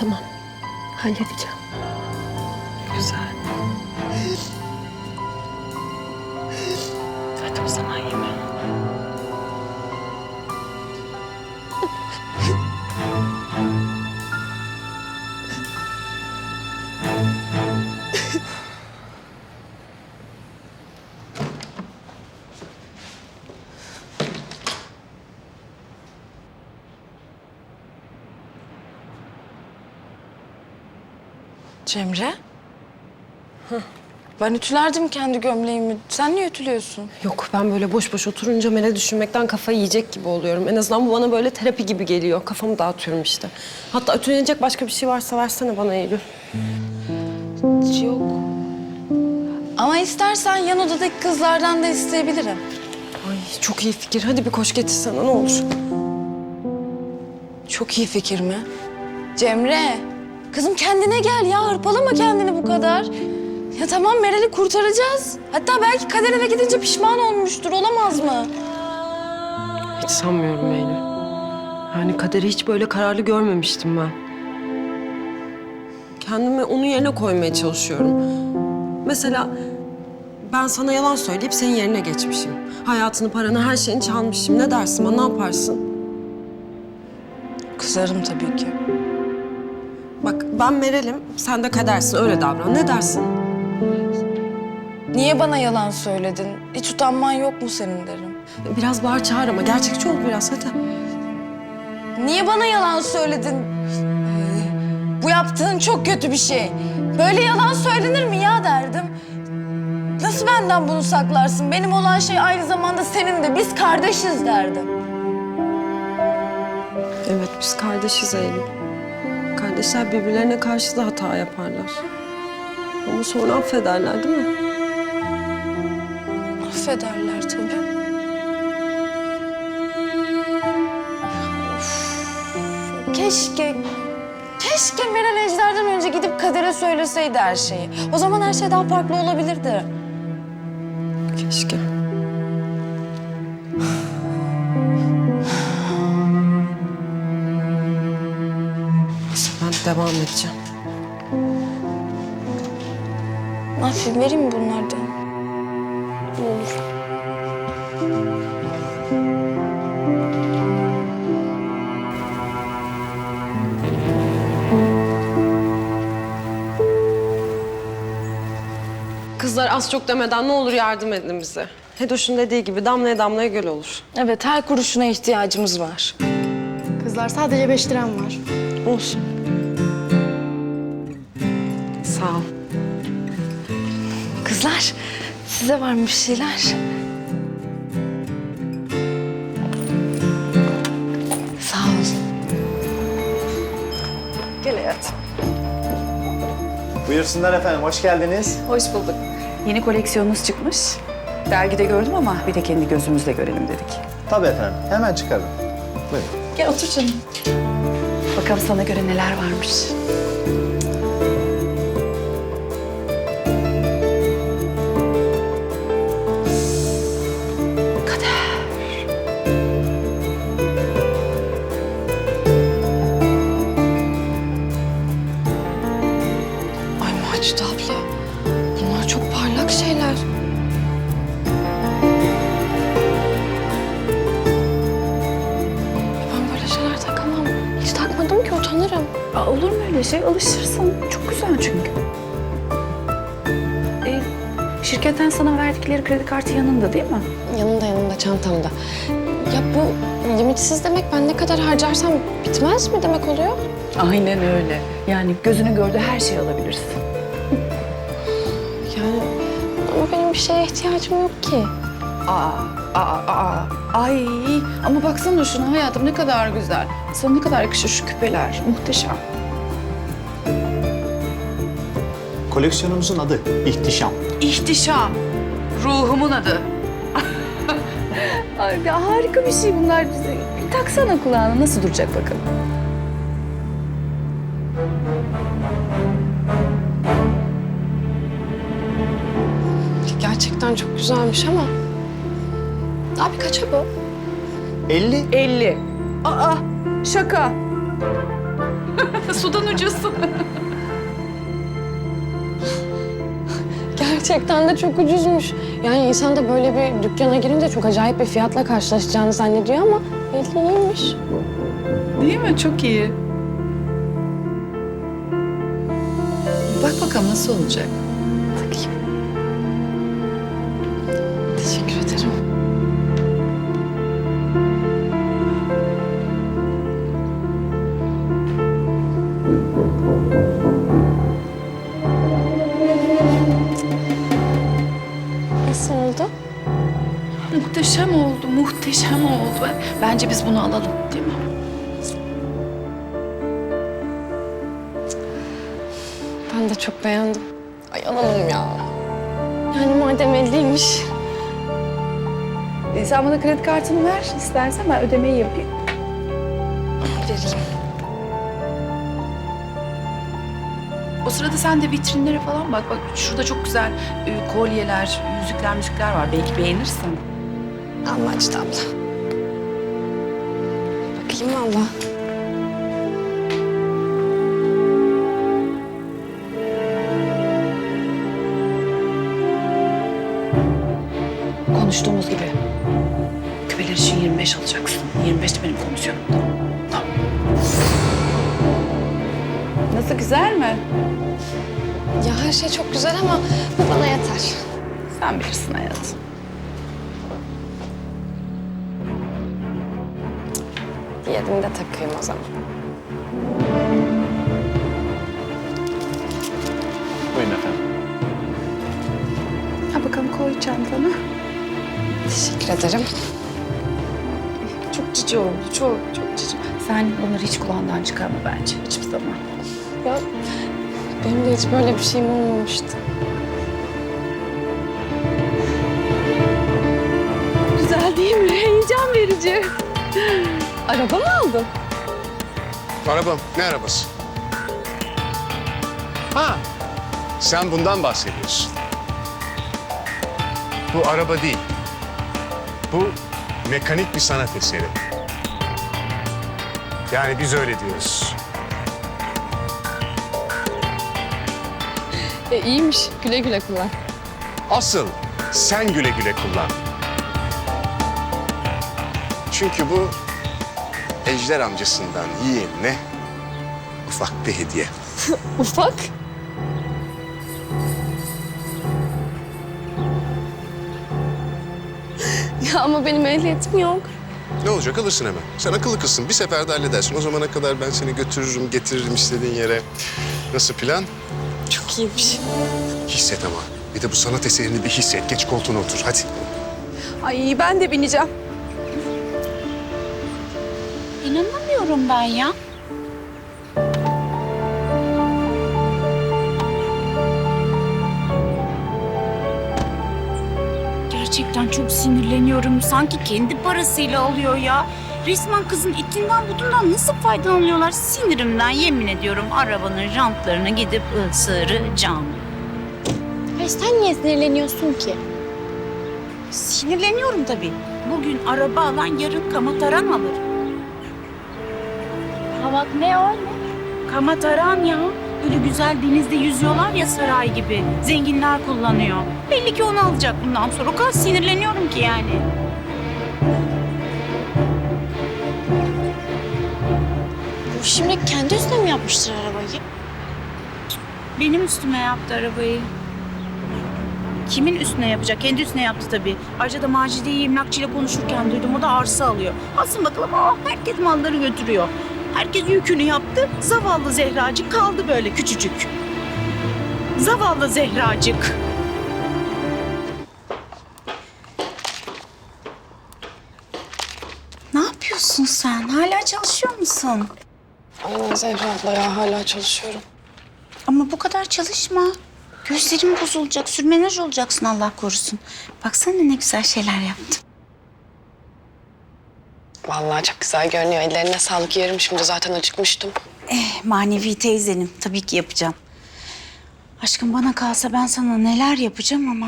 Tamam. Halledeceğim. Cemre? Ben ütülerdim kendi gömleğimi. Sen niye ütülüyorsun? Yok ben böyle boş boş oturunca Melek düşünmekten kafayı yiyecek gibi oluyorum. En azından bu bana böyle terapi gibi geliyor. Kafamı dağıtıyorum işte. Hatta ötülenecek başka bir şey varsa versene bana Eylül. Yok. Ama istersen yan odadaki kızlardan da isteyebilirim. Ay çok iyi fikir. Hadi bir koş getirsene ne olur. Çok iyi fikir mi? Cemre, kızım kendine gel ya. Hırpalama kendini bu kadar. Ya tamam Meral'i kurtaracağız. Hatta belki kader eve gidince pişman olmuştur. Olamaz mı? Hiç sanmıyorum Eylül. Yani kaderi hiç böyle kararlı görmemiştim ben. Kendimi onun yerine koymaya çalışıyorum. Mesela ben sana yalan söyleyip senin yerine geçmişim. Hayatını, paranı, her şeyini çalmışım. Ne dersin bana, ne yaparsın? Kızarım tabii ki. Bak ben Meral'im, sen de kadersin. Öyle davran. Ne dersin? Niye bana yalan söyledin? Hiç utanman yok mu senin derim. Biraz bağır çağır ama gerçekçi ol biraz hadi. Niye bana yalan söyledin? Ee, Bu yaptığın çok kötü bir şey. Böyle yalan söylenir mi ya derdim. Nasıl benden bunu saklarsın? Benim olan şey aynı zamanda senin de. Biz kardeşiz derdim. Evet biz kardeşiz Eylül. Kardeşler birbirlerine karşı da hata yaparlar. Ama sonra affederler değil mi? Affederler tabii. Keşke, keşke Meral Ejder'den önce gidip Kader'e söyleseydi her şeyi. O zaman her şey daha farklı olabilirdi. Ben devam edeceğim. Ne yapayım, vereyim mi bunlardan? Ne olur. Kızlar az çok demeden ne olur yardım edin bize. Hedoş'un dediği gibi damlaya damlaya göl olur. Evet, her kuruşuna ihtiyacımız var. Kızlar sadece beş liram var. Olsun. Size var mı bir şeyler? Sağ ol. Gel hayatım. Buyursunlar efendim, hoş geldiniz. Hoş bulduk. Yeni koleksiyonunuz çıkmış. Dergide gördüm ama bir de kendi gözümüzle görelim dedik. Tabii efendim, hemen çıkarın. Buyurun. Gel otur canım. Bakalım sana göre neler varmış. Olur mu öyle şey? Alışırsın. Çok güzel çünkü. Ee, şirketten sana verdikleri kredi kartı yanında değil mi? Yanımda yanımda çantamda. Ya bu limitsiz demek ben ne kadar harcarsam bitmez mi demek oluyor? Aynen öyle. Yani gözünün gördüğü her şeyi alabilirsin. Yani ama benim bir şeye ihtiyacım yok ki. Aa, aa, aa. Ay ama baksana şuna hayatım ne kadar güzel. Sana ne kadar yakışır şu küpeler. Muhteşem. Koleksiyonumuzun adı İhtişam. İhtişam. Ruhumun adı. Ay, ya harika bir şey bunlar. Bir taksana kulağına nasıl duracak bakalım. Gerçekten çok güzelmiş ama. Abi kaça bu? 50. 50. Aa şaka. Sudan ucuz. Gerçekten de çok ucuzmuş. Yani insan da böyle bir dükkana girince çok acayip bir fiyatla karşılaşacağını zannediyor ama belli iyiymiş. Değil mi? Çok iyi. Bak bakalım nasıl olacak. Bakayım. Teşekkür ederim. Muhteşem oldu, muhteşem oldu. Bence biz bunu alalım değil mi? Ben de çok beğendim. Ay alalım ya. Yani madem elliymiş. E, sen bana kredi kartını ver istersen ben ödemeyi yapayım. Vereyim. O sırada sen de vitrinlere falan bak. Bak şurada çok güzel e, kolyeler, yüzükler, müzikler var. Belki beğenirsin. Allah işte abla. Bakayım valla. Konuştuğumuz gibi. Küpeler için 25 alacaksın. 25 de benim komisyonumda. Tamam. Nasıl güzel mi? Ya her şey çok güzel ama bu bana yeter. Sen bilirsin hayatım. Diğerini de takayım o zaman. Buyurun efendim. Ha bakalım koy çantana. Teşekkür ederim. Çok cici oldu. Çok çok cici. Sen bunları hiç kulağından çıkarma bence. Hiçbir zaman. Ya benim de hiç böyle bir şeyim olmamıştı. Güzel değil mi? Heyecan verici. Araba mı aldın? Arabam. Ne arabası? Ha, sen bundan bahsediyorsun. Bu araba değil. Bu mekanik bir sanat eseri. Yani biz öyle diyoruz. E, iyiymiş. Güle güle kullan. Asıl sen güle güle kullan. Çünkü bu Ejder amcasından yeğenine ufak bir hediye. Ufak. ya ama benim ehliyetim yok. Ne olacak alırsın hemen. Sen akıllı kızsın. Bir seferde halledersin. O zamana kadar ben seni götürürüm, getiririm istediğin yere. Nasıl plan? Çok iyiymiş. Hisset ama. Bir de bu sanat eserini bir hisset. Geç koltuğuna otur. Hadi. Ay ben de bineceğim. İnanamıyorum ben ya. Gerçekten çok sinirleniyorum. Sanki kendi parasıyla alıyor ya. Resmen kızın itinden budundan nasıl faydalanıyorlar? Sinirimden yemin ediyorum arabanın jantlarını gidip ısıracağım. Ay sen niye sinirleniyorsun ki? Sinirleniyorum tabii. Bugün araba alan yarın kamataran alır. Havat ne o? Kamataran ya. Böyle güzel denizde yüzüyorlar ya saray gibi. Zenginler kullanıyor. Belli ki onu alacak bundan sonra. O kadar sinirleniyorum ki yani. Bu şimdi kendi üstüne mi yapmıştır arabayı? Benim üstüme yaptı arabayı. Kimin üstüne yapacak? Kendi üstüne yaptı tabii. Ayrıca da Macide'yi emlakçıyla konuşurken duydum. O da arsa alıyor. Alsın bakalım. Aa, herkes malları götürüyor. Herkes yükünü yaptı. Zavallı Zehracık kaldı böyle küçücük. Zavallı Zehracık. Ne yapıyorsun sen? Hala çalışıyor musun? Aynen Zehra abla ya hala çalışıyorum. Ama bu kadar çalışma. Gözlerin bozulacak, sürmenaj olacaksın Allah korusun. Baksana ne güzel şeyler yaptım. Vallahi çok güzel görünüyor. Ellerine sağlık yerim şimdi zaten acıkmıştım. Eh, manevi teyzenim. Tabii ki yapacağım. Aşkım bana kalsa ben sana neler yapacağım ama...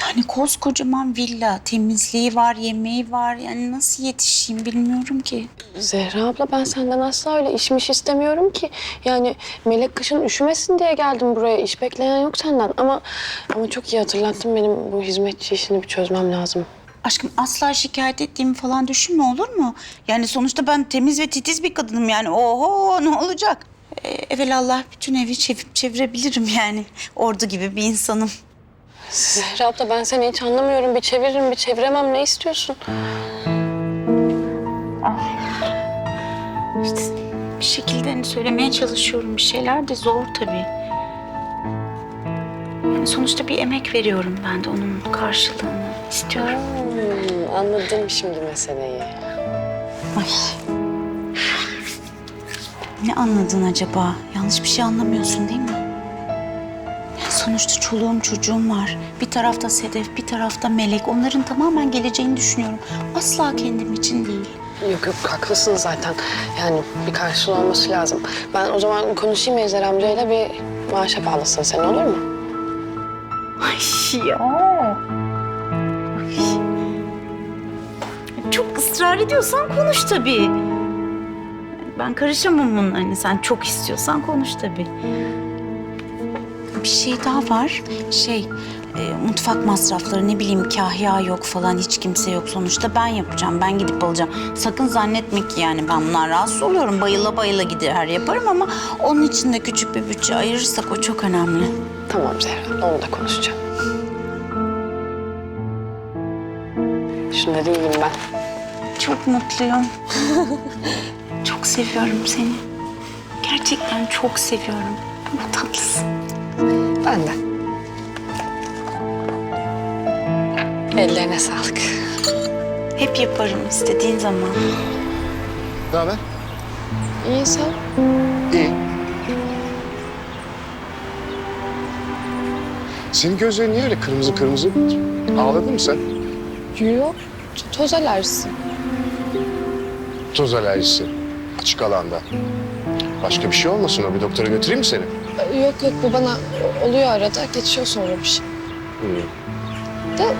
Ya Yani koskocaman villa, temizliği var, yemeği var. Yani nasıl yetişeyim bilmiyorum ki. Zehra abla ben senden asla öyle işmiş istemiyorum ki. Yani Melek kışın üşümesin diye geldim buraya. İş bekleyen yok senden ama ama çok iyi hatırlattın benim bu hizmetçi işini bir çözmem lazım. Aşkım asla şikayet ettiğimi falan düşünme olur mu? Yani sonuçta ben temiz ve titiz bir kadınım yani. Oho ne olacak? Ee, evelallah bütün evi çevirip çevirebilirim yani. Ordu gibi bir insanım. Zehra abla ben seni hiç anlamıyorum. Bir çeviririm bir çeviremem ne istiyorsun? İşte bir şekilde hani söylemeye çalışıyorum bir şeyler de zor tabii. Yani sonuçta bir emek veriyorum ben de onun karşılığını istiyorum. Hmm, anladım şimdi meseleyi. Ay. Ne anladın acaba? Yanlış bir şey anlamıyorsun değil mi? Yani sonuçta çoluğum çocuğum var. Bir tarafta Sedef, bir tarafta Melek. Onların tamamen geleceğini düşünüyorum. Asla kendim için değil. Yok yok haklısın zaten. Yani bir karşılığı olması lazım. Ben o zaman konuşayım Ezer amcayla bir maaşa bağlasın sen olur mu? Ay ya. Israr ediyorsan konuş tabii. Ben karışamam bunun hani sen çok istiyorsan konuş tabii. Bir şey daha var. Şey, e, mutfak masrafları ne bileyim kahya yok falan hiç kimse yok. Sonuçta ben yapacağım, ben gidip alacağım. Sakın zannetme ki yani ben bundan rahatsız oluyorum. Bayıla bayıla gider yaparım ama onun için de küçük bir bütçe ayırırsak o çok önemli. Tamam Zehra onu da konuşacağım. Şunları yiyeyim ben. Çok mutluyum. çok seviyorum seni. Gerçekten çok seviyorum. Çok tatlısın. Ben de. Ellerine sağlık. Hep yaparım istediğin zaman. Ne haber? İyi sen? İyi. Senin gözlerin niye öyle kırmızı kırmızı? Ağladın mı sen? Yok. Toz alerjisi. Toz alerjisi. Açık alanda. Başka bir şey olmasın o. Bir doktora götüreyim mi seni? Yok yok bu bana oluyor arada. Geçiyor sonra bir şey. De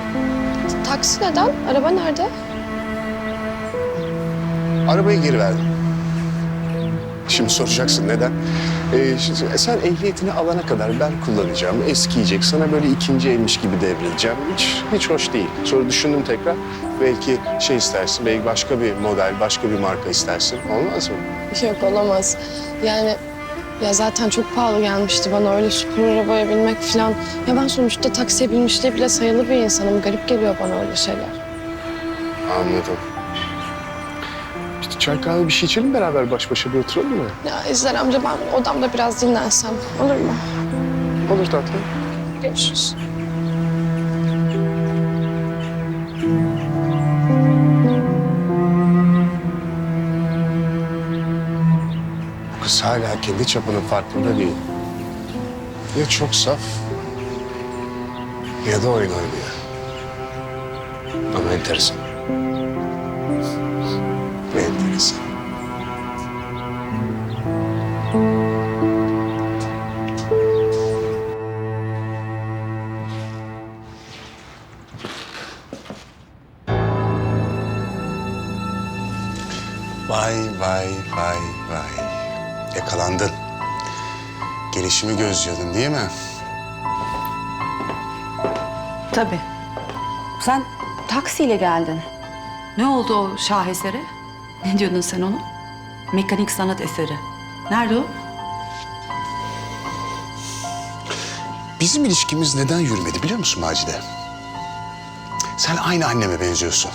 taksi neden? Araba nerede? Arabayı geri verdim. Şimdi soracaksın neden? Ee, şimdi sen ehliyetini alana kadar ben kullanacağım. Eskiyecek. Sana böyle ikinci elmiş gibi devredeceğim. Hiç, hiç hoş değil. Sonra düşündüm tekrar. Belki şey istersin. Belki başka bir model, başka bir marka istersin. Olmaz mı? Yok olamaz. Yani ya zaten çok pahalı gelmişti bana öyle süper arabaya binmek falan. Ya ben sonuçta taksiye binmişliği bile sayılı bir insanım. Garip geliyor bana öyle şeyler. Anladım. Çay kahve bir şey içelim beraber baş başa bir oturalım mı? Ya İzler amca ben odamda biraz dinlensem olur mu? Olur tatlım. Görüşürüz. Bu kız hala kendi çapının farkında değil. Ya çok saf ya da oyun oynuyor. Ama. Enteresan. Vay vay. Yakalandın. Gelişimi gözlüyordun değil mi? Tabii. Sen taksiyle geldin. Ne oldu o şahesere? Ne diyordun sen onu? Mekanik sanat eseri. Nerede o? Bizim ilişkimiz neden yürümedi biliyor musun Macide? Sen aynı anneme benziyorsun.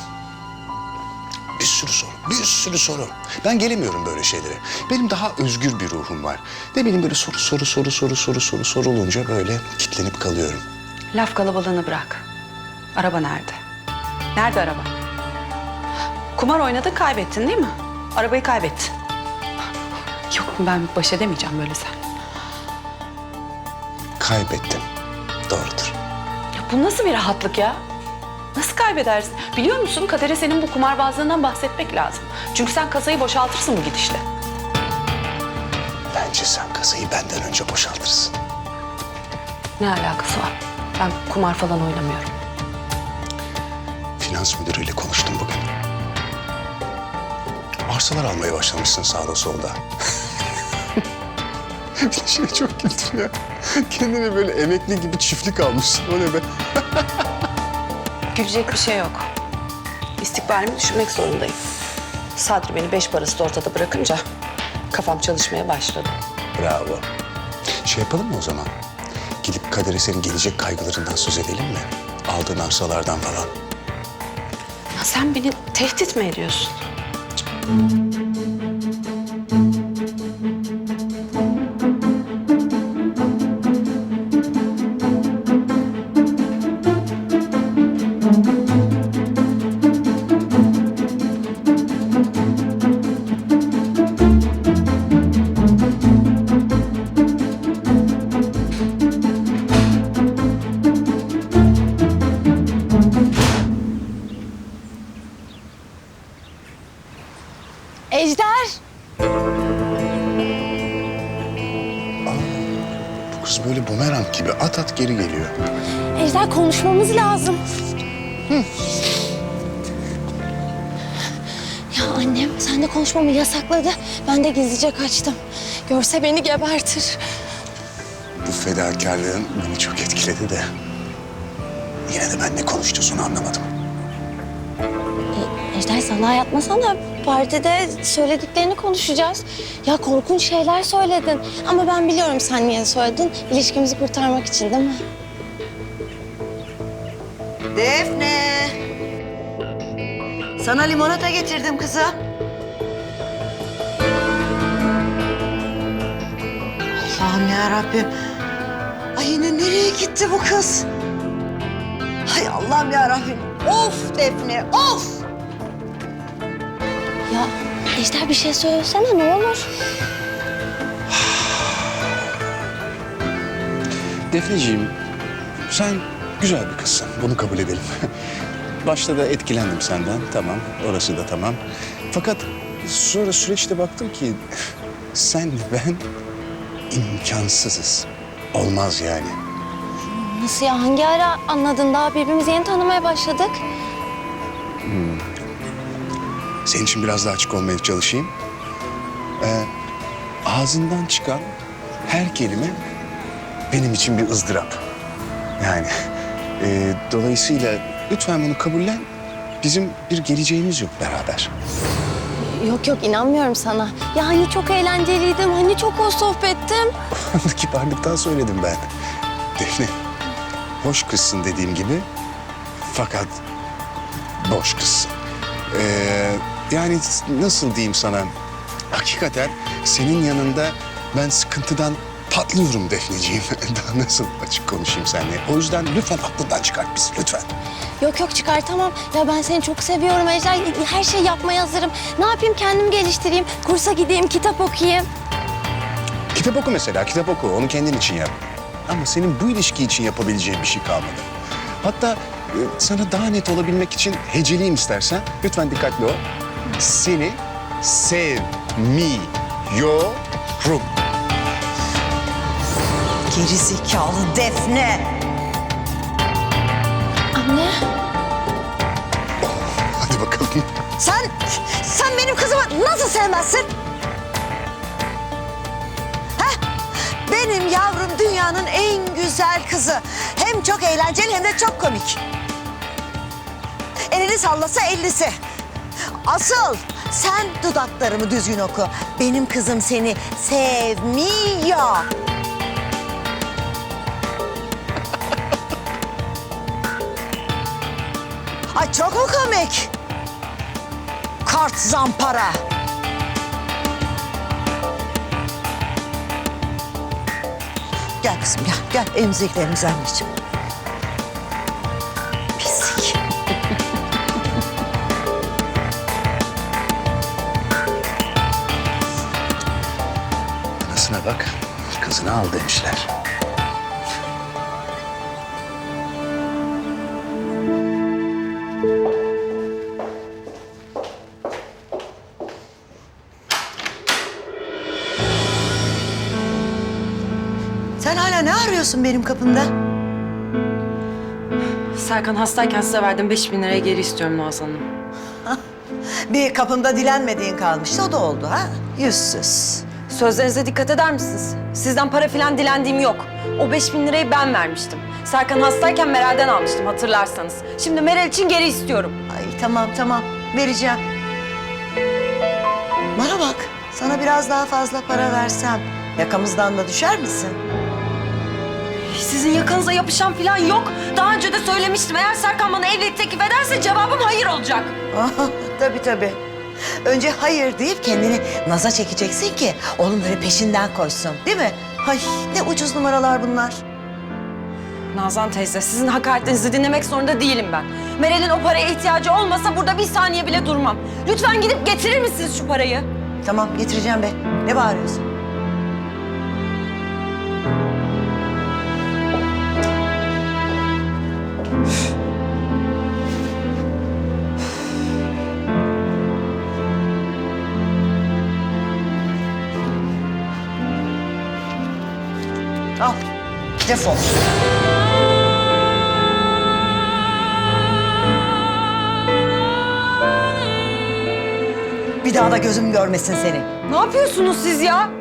Bir sürü soru, bir sürü soru. Ben gelemiyorum böyle şeylere. Benim daha özgür bir ruhum var. Ne bileyim böyle soru soru soru soru soru soru sorulunca böyle kitlenip kalıyorum. Laf kalabalığını bırak. Araba nerede? Nerede araba? Kumar oynadın kaybettin değil mi? Arabayı kaybettin. Yok ben baş edemeyeceğim böyle sen. Kaybettim. Doğrudur. Ya bu nasıl bir rahatlık ya? Nasıl kaybedersin? Biliyor musun kadere senin bu kumarbazlığından bahsetmek lazım. Çünkü sen kasayı boşaltırsın bu gidişle. Bence sen kasayı benden önce boşaltırsın. Ne alakası var? Ben kumar falan oynamıyorum. finans müdürüyle konuştum bugün. Arsalar almaya başlamışsın sağda solda. bir şey çok güldüm ya. Kendine böyle emekli gibi çiftlik almışsın. O ne be? Gülecek bir şey yok. İstikbalimi düşünmek zorundayım. Sadri beni beş parası da ortada bırakınca kafam çalışmaya başladı. Bravo. Şey yapalım mı o zaman? Gidip Kader'e senin gelecek kaygılarından söz edelim mi? Aldığın arsalardan falan. Ya sen beni tehdit mi ediyorsun? Ejder! Böyle bumerang gibi at at geri geliyor. Ejder konuşmamız lazım. Ya annem sen de konuşmamı yasakladı. Ben de gizlice kaçtım. Görse beni gebertir. Bu fedakarlığın beni çok etkiledi de. Yine de ben ne konuşacağız onu anlamadım. Ejder salağa yatmasana. Partide söylediklerini konuşacağız. Ya korkunç şeyler söyledin. Ama ben biliyorum sen niye söyledin. İlişkimizi kurtarmak için değil mi? Defne. Sana limonata getirdim kızım. Allah'ım ya Rabbim. Ay yine nereye gitti bu kız? Hay Allah'ım ya Rabbim. Of Defne, of. Ejder bir şey söylesene ne olur. Defneciğim, sen güzel bir kızsın. Bunu kabul edelim. Başta da etkilendim senden. Tamam, orası da tamam. Fakat sonra süreçte baktım ki sen ben imkansızız. Olmaz yani. Nasıl ya hangi ara anladın daha birbirimizi yeni tanımaya başladık. Senin için biraz daha açık olmaya çalışayım. Ee, ağzından çıkan her kelime benim için bir ızdırap. Yani e, dolayısıyla lütfen bunu kabullen. Bizim bir geleceğimiz yok beraber. Yok yok inanmıyorum sana. Ya hani çok eğlenceliydim, hani çok hoş sohbettim. Kibarlıktan söyledim ben. Defne, hoş kızsın dediğim gibi. Fakat boş kızsın. Ee, yani nasıl diyeyim sana? Hakikaten senin yanında ben sıkıntıdan patlıyorum Defneciğim. Daha nasıl açık konuşayım seninle? O yüzden lütfen aklından çıkart bizi lütfen. Yok yok çıkartamam. Ya ben seni çok seviyorum Ejder. Her şey yapmaya hazırım. Ne yapayım kendimi geliştireyim. Kursa gideyim, kitap okuyayım. Kitap oku mesela, kitap oku. Onu kendin için yap. Ama senin bu ilişki için yapabileceğin bir şey kalmadı. Hatta sana daha net olabilmek için heceleyeyim istersen. Lütfen dikkatli ol. Seni sevmiyorum. Gerizekalı Defne. Anne. Hadi bakalım. Sen, sen benim kızımı nasıl sevmezsin? Heh, benim yavrum dünyanın en güzel kızı. Hem çok eğlenceli hem de çok komik. Elini sallasa ellisi. Asıl sen dudaklarımı düzgün oku. Benim kızım seni sevmiyor. Ay çok mu komik? Kart zampara. Gel kızım gel. Gel emziklerimizi anneciğim. Kızını al demişler. Sen hala ne arıyorsun benim kapımda? Serkan hastayken size verdim 5000 bin liraya geri istiyorum Nazan Hanım. Bir kapımda dilenmediğin kalmıştı o da oldu ha? Yüzsüz. Sözlerinize dikkat eder misiniz? Sizden para filan dilendiğim yok. O 5000 bin lirayı ben vermiştim. Serkan hastayken Meral'den almıştım hatırlarsanız. Şimdi Meral için geri istiyorum. Ay tamam tamam vereceğim. Bana bak sana biraz daha fazla para versem yakamızdan da düşer misin? Sizin yakanıza yapışan filan yok. Daha önce de söylemiştim. Eğer Serkan bana evlilik teklif ederse cevabım hayır olacak. Tabii tabii. Önce hayır deyip kendini naza çekeceksin ki böyle peşinden koşsun değil mi? Ay ne ucuz numaralar bunlar. Nazan teyze, sizin hakaretlerinizi dinlemek zorunda değilim ben. Meral'in o paraya ihtiyacı olmasa burada bir saniye bile durmam. Lütfen gidip getirir misiniz şu parayı? Tamam getireceğim be. Ne bağırıyorsun? Defol. Bir daha da gözüm görmesin seni. Ne yapıyorsunuz siz ya?